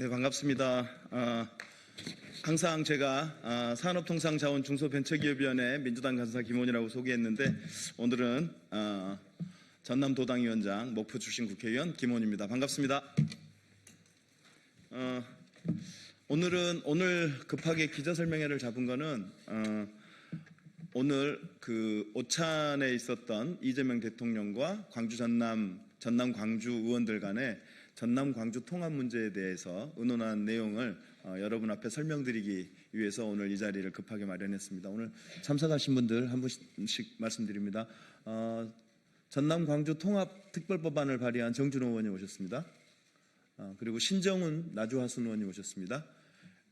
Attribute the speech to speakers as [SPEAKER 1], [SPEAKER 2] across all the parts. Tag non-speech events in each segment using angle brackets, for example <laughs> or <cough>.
[SPEAKER 1] 네, 반갑습니다. 아, 항상 제가 아, 산업통상자원 중소벤처기업위원회 민주당 간사 김원이라고 소개했는데 오늘은 아, 전남 도당위원장 목포 출신 국회의원 김원입니다. 반갑습니다. 어, 오늘은 오늘 급하게 기자설명회를 잡은 거는 어, 오늘 그 오찬에 있었던 이재명 대통령과 광주 전남 전남 광주 의원들 간의 전남 광주 통합 문제에 대해서 의논한 내용을 어, 여러분 앞에 설명드리기 위해서 오늘 이 자리를 급하게 마련했습니다. 오늘 참석하신 분들 한 분씩 말씀드립니다. 어, 전남 광주 통합 특별법안을 발의한 정준호 의원님 오셨습니다. 어, 그리고 신정훈 나주하순 의원님 오셨습니다.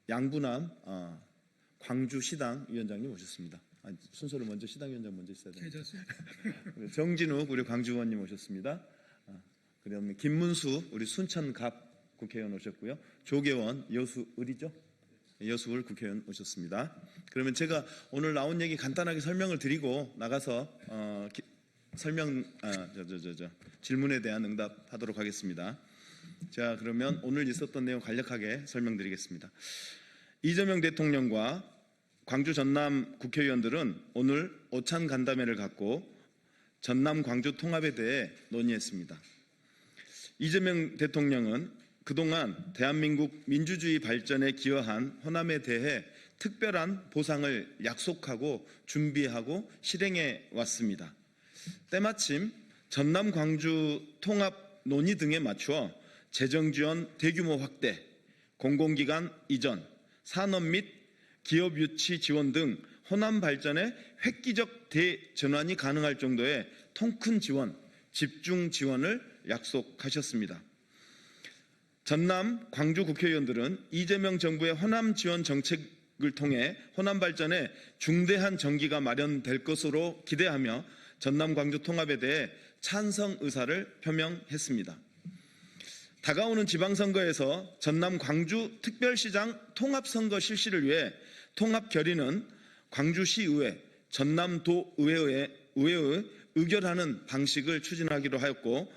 [SPEAKER 1] 양부남 어, 광주 시당 위원장님 오셨습니다. 아, 순서를 먼저 시당 위원장 먼저 있어야 됩니다. 그리고 <laughs> 정진욱 우리 광주 의원님 오셨습니다. 아, 그다음에 김문수 우리 순천갑 국회의원 오셨고요. 조계원 여수 을이죠? 여수을 국회의원 오셨습니다. 그러면 제가 오늘 나온 얘기 간단하게 설명을 드리고 나가서 어, 기- 설명 아, 저, 저, 저, 저, 질문에 대한 응답하도록 하겠습니다. 자 그러면 오늘 있었던 내용 간략하게 설명드리겠습니다. 이재명 대통령과 광주 전남 국회의원들은 오늘 오찬 간담회를 갖고 전남 광주 통합에 대해 논의했습니다. 이재명 대통령은 그동안 대한민국 민주주의 발전에 기여한 호남에 대해 특별한 보상을 약속하고 준비하고 실행해 왔습니다. 때마침 전남 광주 통합 논의 등에 맞추어 재정 지원 대규모 확대, 공공기관 이전, 산업 및 기업 유치 지원 등 호남 발전에 획기적 대전환이 가능할 정도의 통큰 지원, 집중 지원을 약속하셨습니다. 전남 광주 국회의원들은 이재명 정부의 호남 지원 정책을 통해 호남 발전에 중대한 전기가 마련될 것으로 기대하며 전남 광주 통합에 대해 찬성 의사를 표명했습니다. 다가오는 지방선거에서 전남 광주 특별시장 통합선거 실시를 위해 통합 결의는 광주시의회, 전남도의회의 의회의 의결하는 방식을 추진하기로 하였고 어,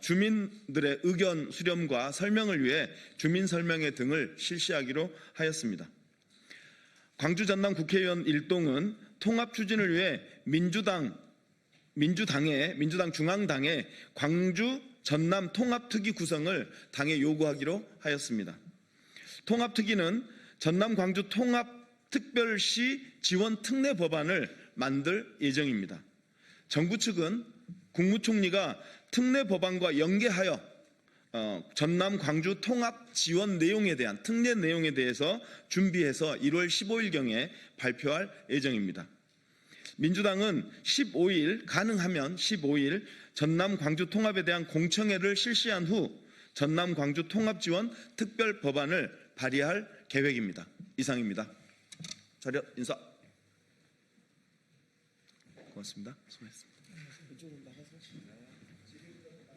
[SPEAKER 1] 주민들의 의견 수렴과 설명을 위해 주민 설명회 등을 실시하기로 하였습니다. 광주 전남 국회의원 일동은 통합 추진을 위해 민주당 민주당의 민주당 중앙당의 광주 전남 통합특위 구성을 당에 요구하기로 하였습니다. 통합특위는 전남 광주 통합특별시 지원 특례 법안을 만들 예정입니다. 정부 측은 국무총리가 특례 법안과 연계하여 어, 전남 광주 통합 지원 내용에 대한 특례 내용에 대해서 준비해서 1월 15일경에 발표할 예정입니다. 민주당은 15일 가능하면 15일 전남 광주 통합에 대한 공청회를 실시한 후 전남 광주 통합 지원 특별 법안을 발의할 계획입니다. 이상입니다. 자료 인사. 고맙습니다. 수고했습니다.